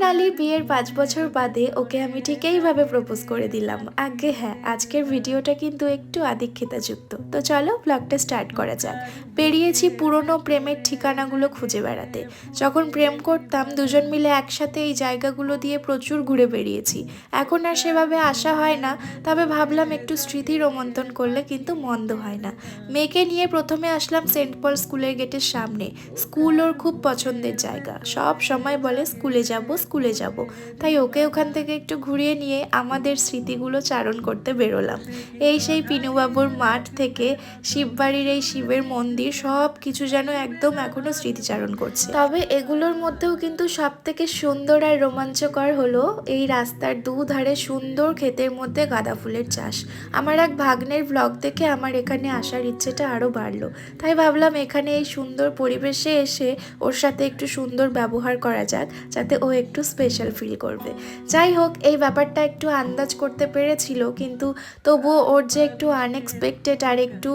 Finally বিয়ের পাঁচ বছর বাদে ওকে আমি ঠিক এইভাবে প্রপোজ করে দিলাম। আগে হ্যাঁ আজকের ভিডিওটা কিন্তু একটু আদিক্ষেতাযুক্ত। তো চলো ব্লগটা স্টার্ট করা যাক। বেরিয়েছি পুরনো প্রেমের ঠিকানাগুলো খুঁজে বেড়াতে। যখন প্রেম করতাম, দুজন মিলে একসাথে এই জায়গাগুলো দিয়ে প্রচুর ঘুরে বেরিয়েছি এখন আর সেভাবে আসা হয় না, তবে ভাবলাম একটু স্মৃতি রোমন্থন করলে কিন্তু মন্দ হয় না। মেয়েকে নিয়ে প্রথমে আসলাম সেন্ট পল স্কুলের গেটের সামনে। স্কুল ওর খুব পছন্দের জায়গা। সব সময় বলে স্কুলে যাব স্কুলে যাব। তাই ওকে ওখান থেকে একটু ঘুরিয়ে নিয়ে আমাদের স্মৃতিগুলো চারণ করতে বেরোলাম। এই সেই পিনুবাবুর মাঠ থেকে শিববাড়ির এই শিবের মন্দির সব কিছু যেন একদম এখনও স্মৃতিচারণ করছে। তবে এগুলোর মধ্যেও কিন্তু সব থেকে সুন্দর আর রোমাঞ্চকর হলো এই রাস্তার দুধারে সুন্দর ক্ষেতের মধ্যে গাঁদা ফুলের চাষ। আমার এক ভাগ্নের ব্লগ দেখে আমার এখানে আসার ইচ্ছেটা আরও বাড়লো। তাই ভাবলাম এখানে এই সুন্দর পরিবেশে এসে ওর সাথে একটু সুন্দর ব্যবহার করা যাক, যাতে ও একটু স্পেশাল ফিল করবে। যাই হোক এই ব্যাপারটা একটু আন্দাজ করতে পেরেছিল, কিন্তু তবুও ওর যে একটু আনএক্সপেক্টেড আর একটু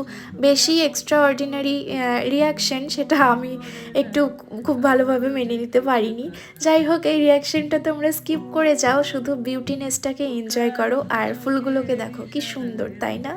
বেশি এক্সট্রা অর্ডিনারি রিয়াকশন সেটা আমি একটু খুব ভালোভাবে মেনে নিতে পারিনি। যাই হোক এই রিয়াকশনটা তোমরা স্কিপ করে যাও, শুধু বিউটিনেসটাকে এনজয় করো, আর ফুলগুলোকে দেখো, কি সুন্দর, তাই না?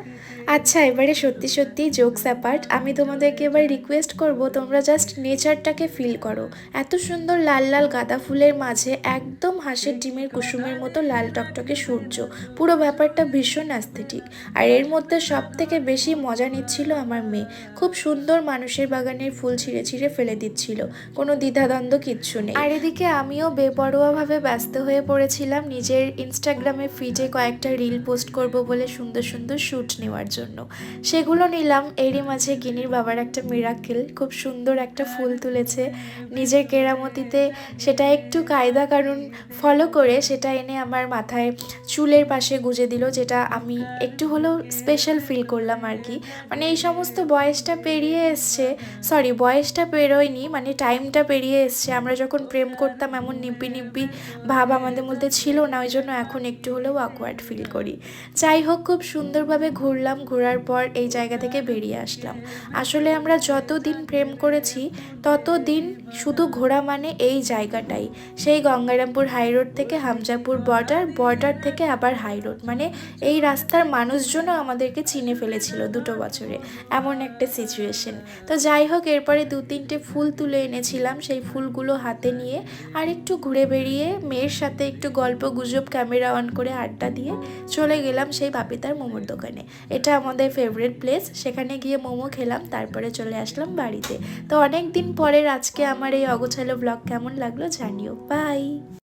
আচ্ছা এবারে সত্যি সত্যি জোকস অ্যাপার্ট আমি তোমাদেরকে এবার রিকোয়েস্ট করব, তোমরা জাস্ট নেচারটাকে ফিল করো। এত সুন্দর লাল লাল গাঁদা ফুলের মাঝে একদম হাঁসের ডিমের কুসুমের মতো লাল টকটকে সূর্য। পুরো ব্যাপারটা ভীষণ অ্যাস্থেটিক আর এর মধ্যে সব থেকে বেশি মজা নিচ্ছিল আমার মেয়ে। খুব সুন্দর মানুষের বাগানের ফুল ছিঁড়ে ছিঁড়ে ফেলে দিচ্ছিল। কোনো দ্বিধাদ্বন্দ্ব কিচ্ছু নেই। আর এদিকে আমিও বেপরোয়াভাবে ব্যস্ত হয়ে পড়েছিলাম নিজের ইনস্টাগ্রামে ফিডে কয়েকটা রিল পোস্ট করব বলে সুন্দর সুন্দর শ্যুট নেওয়ার জন্য। সেগুলো নিলাম। এরই মাঝে গিনির বাবার একটা মিরাকেল খুব সুন্দর একটা ফুল তুলেছে। নিজের কেরামতিতে সেটা একটু কায়দা কারণ ফলো করে সেটা এনে আমার মাথায় চুলের পাশে গুজে দিল, যেটা আমি একটু হলেও স্পেশাল ফিল করলাম আর কি। মানে এই সমস্ত বয়সটা পেরিয়ে এসছে সরি বয়সটা পেরোয়নি মানে টাইমটা পেরিয়ে এসছে। আমরা যখন প্রেম করতাম, এমন নিব্বি নিব্বি ভাব আমাদের মধ্যে ছিল না, ওই জন্য এখন একটু হলেও অকওয়ার্ড ফিল করি। যাই হোক, খুব সুন্দরভাবে ঘুরলাম, ঘোরার পর এই জায়গা থেকে বেরিয়ে আসলাম। আসলে আমরা যতদিন প্রেম করেছি, ততদিন শুধু ঘোরা মানে এই জায়গাটাই। সেই গঙ্গারামপুর হাই রোড থেকে হামজাপুর বর্ডার বর্ডার থেকে আবার হাই রোড মানে এই রাস্তার মানুষজনও আমাদেরকে চিনে ফেলেছিল দুটো বছরে, এমন একটা সিচুয়েশন তো যাই হোক, এরপরে দু তিনটে ফুল তুলে এনেছিলাম, সেই ফুলগুলো হাতে নিয়ে আর একটু ঘুরে বেরিয়ে মেয়ের সাথে একটু গল্প গুজব ক্যামেরা অন করে আড্ডা দিয়ে চলে গেলাম সেই বাপিতার মোমোর দোকানে। এটা আমাদের ফেভারিট প্লেস সেখানে গিয়ে মোমো খেলাম, তারপরে চলে আসলাম বাড়িতে। তো অনেক দিন পরের আজকে আমার এই অগোছালো ব্লগ কেমন লাগল জানিও। Bye bye.